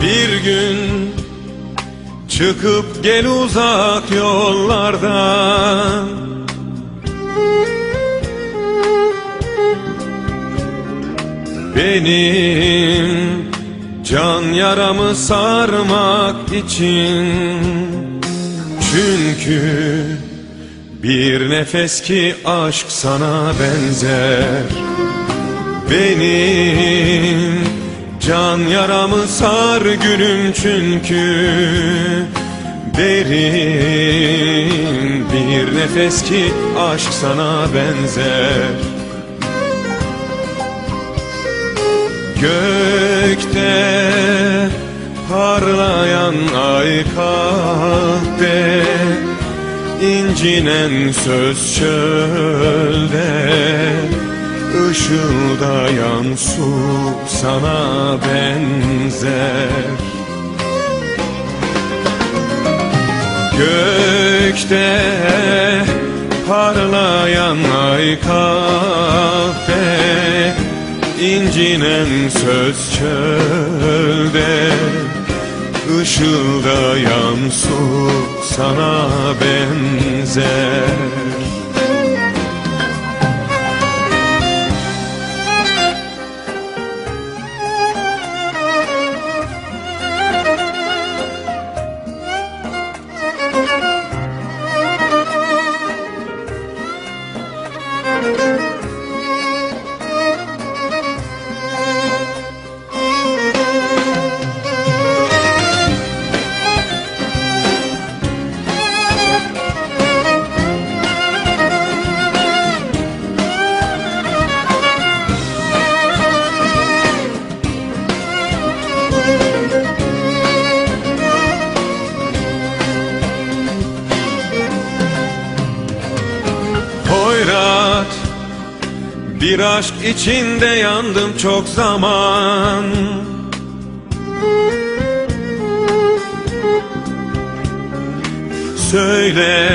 gün Çıkıp gel uzak yollardan. Benim can yaramı sarmak için. Çünkü bir nefes ki aşk sana benzer. Benim can yaramı sar gülüm çünkü Derin bir nefes ki aşk sana benzer. Gökte parlayan ay kahve incinen söz çölde Işıldayan su sana benzer. Gökte parlayan ay kahve incinen söz çölde. Işıldayan su sana benzer Bir aşk içinde yandım çok zaman. Söyle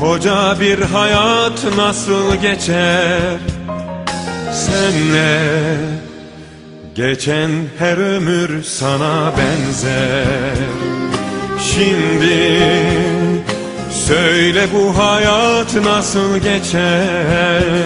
Koca bir hayat nasıl geçer? Senle Geçen her ömür sana benzer. Şimdi Söyle bu hayat nasıl geçer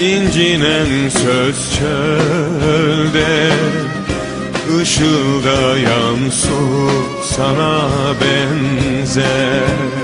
incinen söz çölde Işıldayan su sana benzer